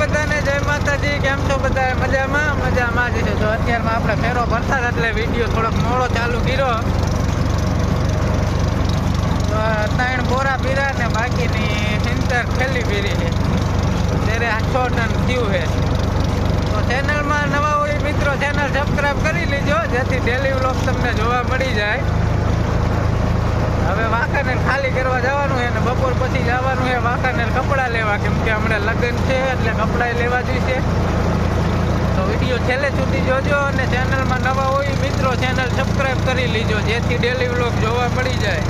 બધાને જય માતાજી, કેમ છો બધા મજામાં? મજામાં જ છે. જો અત્યારમાં આપણે ફેરો ભરતા એટલે વીડિયો થોડોક મોડો ચાલુ કર્યો. તો ત્રણ બોરા પીરા ને બાકીની સિત્તેર થેલી પીરી છે. ત્યારે આ ટન થયું છે. તો ચેનલમાં નવા હોય મિત્રો, ચેનલ સબસ્ક્રાઈબ કરી લેજો, જેથી ડેલી વ્લોગ તમને જોવા મળી જાય. હવે વાંકાને ખાલી કરવા જવાનું બપોર પછી જવાનું છે વાંકાનેર કપડાં લેવા, કેમ કે હમણાં લગ્ન છે એટલે કપડાં લેવા જોઈશે તો વીડિયો છેલ્લે સુધી જોજો અને ચેનલમાં નવા હોય મિત્રો, ચેનલ સબસ્ક્રાઈબ કરી લીજો, જેથી ડેલી વ્લોગ જોવા મળી જાય.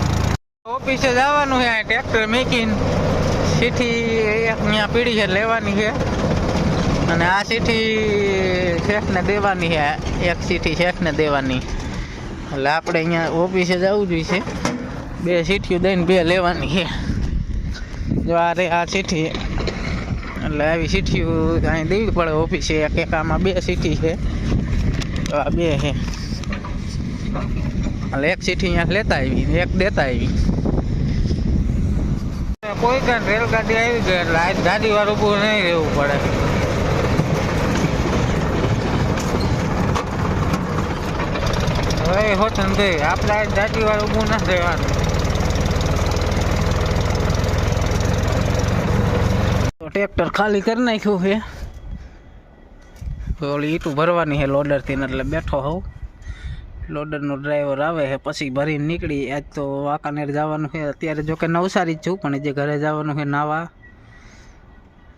ઓફિસે જવાનું છે આ ટ્રેક્ટર મેકીને. સીઠી અહીંયા પીડી છે, લેવાની છે. અને આ સીઠી શેઠને દેવાની છે, એક સીઠી શેઠને દેવાની. એટલે આપણે અહીંયા ઓફિસે જવું જોઈએ બે સીઠીઓ દઈને બે લેવાની છે. જો આ રે આ સીઠી એટલે આવી સીઠીઓ અહીં દેવી પડે ઓફિસે એક એક આમાં બે સીઠી છે. તો આ બે છે. એટલે એક સીઠી અહીંયા લેતા આવી ને એક દેતા આવી. કોઈ કાંઈ રેલગાડી આવી ગઈ, એટલે આજ ગાડી વાળું ઊભું નહીં રહેવું પડે. હવે હોતું નથી આપણે આજ ગાડી વાળું ઊભું નથી રહેવાનું. ટ્રેક્ટર ખાલી કરી નાખ્યું છે. ઓલી ઈટું ભરવાની છે લોડરથી એટલે બેઠો હોઉં. લોડરનો ડ્રાઈવર આવે છે, પછી ભરીને નીકળી. આજ તો વાંકાનેર જવાનું છે. અત્યારે જોકે નવસારી જ છું, પણ જે ઘરે જવાનું છે નાવા.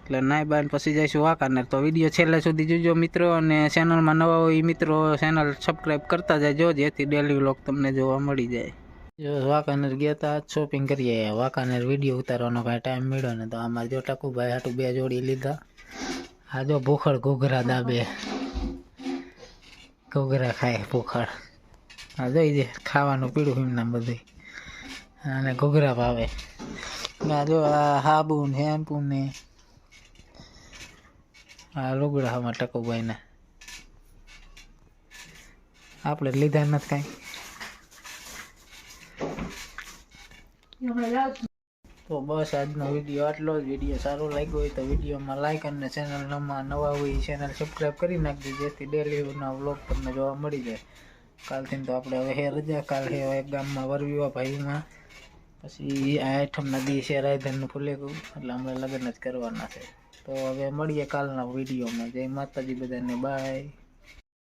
એટલે નાઈ બાઈને પછી જઈશું વાંકાનેર. તો વીડિયો છેલ્લે સુધી જોજો મિત્રો, અને ચેનલમાં નવા હોય મિત્રો ચેનલ સબસ્ક્રાઈબ કરતા જજો, જેથી ડેલી વ્લોગ તમને જોવા મળી જાય. જો વાંકાનેર ગયા હતા શોપિંગ કરીએ વાંકાનેર વીડિયો ઉતારવાનો કાંઈ ટાઈમ મળ્યો ને તો આમાં જો ટકુભાઈ હાટું બે જોડી લીધા. આ જો ભૂખડ ઘૂઘરા દાબે. ઘૂઘરા ખાય ભૂખડ. આ જોઈ દે ખાવાનું પીળું એમના બધું અને ઘૂઘરા ભાવે. આ જો આ હાબુ ને હેમ્પુ ને આ લુગડા આમાં ટકુભાઈને આપણે લીધા નથી કાંઈ. તો બસ આજનો વીડિયો આટલો જ. વીડિયો સારો લાગ્યો હોય તો વિડીયોમાં લાઈક અને ચેનલમાં નવા હોય ચેનલ સબસ્ક્રાઈબ કરી નાખજો, જેથી ડેલીના વ્લોગ તમને જોવા મળી જાય. કાલથી તો આપણે હવે હે રજા, કાલ હે એક ગામમાં વરવીવા ભાઈમાં. પછી આ આઠમના દિવસે રાયધનનું ફૂલેકું એટલે હમણાં લગ્ન જ કરવાના છે. તો હવે મળીએ કાલના વિડીયોમાં. જય માતાજી બધાને બાય